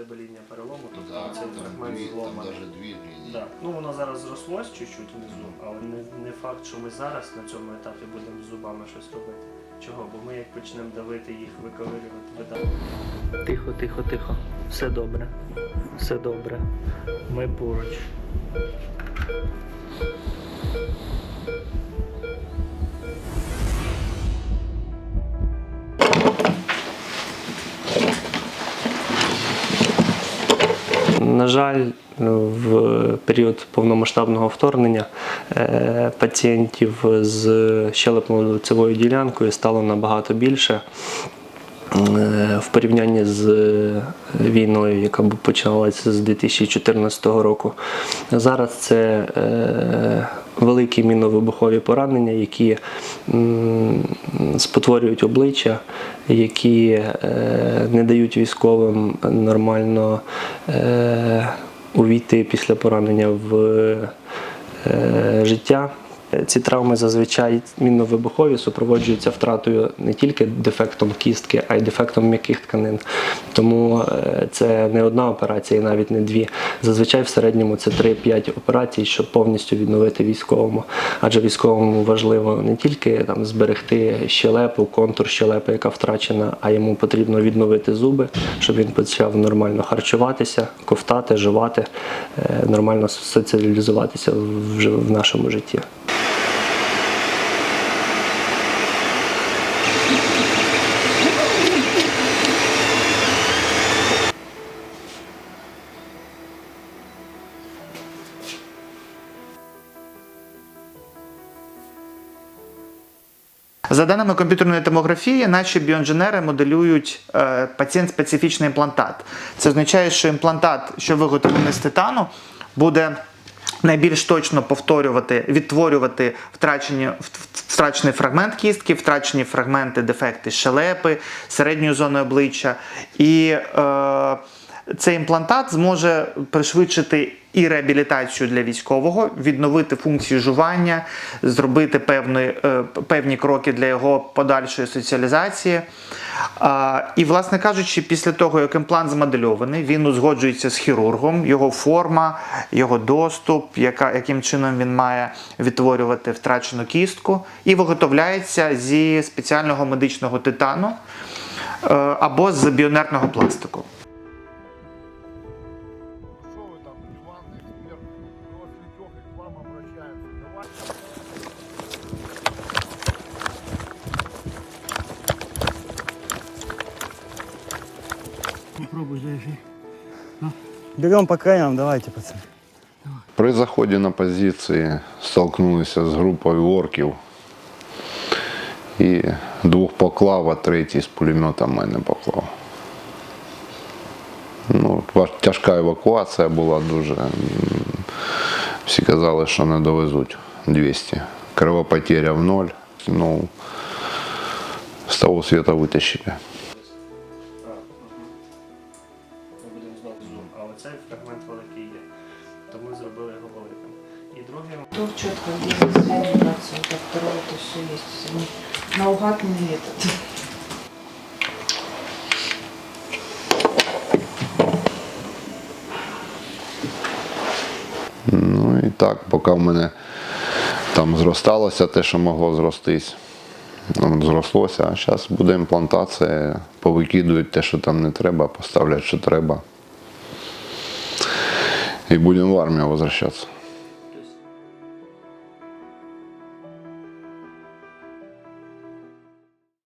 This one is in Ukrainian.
тебе лінія перелому, тобто Да, цей там фрагмент дві, там навіть дві лінії. Да. Ну воно зараз зрослось чуть-чуть внизу, але не, не факт, що ми зараз на цьому етапі будемо з зубами щось робити. Чого? Бо ми як почнемо давити їх, виковирювати, видати. Тихо, тихо, тихо. Все добре. Все добре. Ми поруч. На жаль, в період повномасштабного вторгнення е, пацієнтів з щелепно-лицевою ділянкою стало набагато більше. Е, В порівнянні з війною, яка починалася з 2014 року, зараз це е, великі міновибухові поранення, які спотворюють обличчя, які е, не дають військовим нормально е, увійти після поранення в е, життя. Ці травми зазвичай мінно-вибухові супроводжуються втратою не тільки дефектом кістки, а й дефектом м'яких тканин. Тому е, це не одна операція, і навіть не дві. Зазвичай в середньому це 3-5 операцій, щоб повністю відновити військовому. Адже військовому важливо не тільки там зберегти щелепу, контур щелепи, яка втрачена, а йому потрібно відновити зуби, щоб він почав нормально харчуватися, ковтати, жувати, е, нормально соціалізуватися в нашому житті. За даними комп'ютерної томографії, наші біоінженери моделюють е, пацієнт-специфічний імплантат. Це означає, що імплантат, що виготовлений з титану, буде найбільш точно повторювати, відтворювати втрачені, втрачений фрагмент кістки, втрачені фрагменти дефекти щелепи, середньої зони обличчя. І е, цей імплантат зможе пришвидшити і реабілітацію для військового, відновити функцію жування, зробити певні, е, певні кроки для його подальшої соціалізації. І, власне кажучи, після того, як імплант змодельований, він узгоджується з хірургом, його форма, його доступ, яка, яким чином він має відтворювати втрачену кістку, і виготовляється зі спеціального медичного титану е, або з біонерного пластику. Берем по краям, давайте, пацаны. При заході на позиції столкнулися з групою орків. І двох поклав, а третій з пулемета мене поклав. Ну, тяжка евакуація була дуже. Всі казали, що не довезуть 200. Кровопотеря в ноль. Ну, з того світа витащили. Великий є. Тому ми зробили його великим. І другим Тут видно средний процент, а второй это все есть. Они Наугад не этот. Ну і так, поки в мене там зросталося те, що могло зростись. Зрослося, а зараз буде імплантація, повикидують те, що там не треба, поставлять, що треба. І будем в армию возвращатися.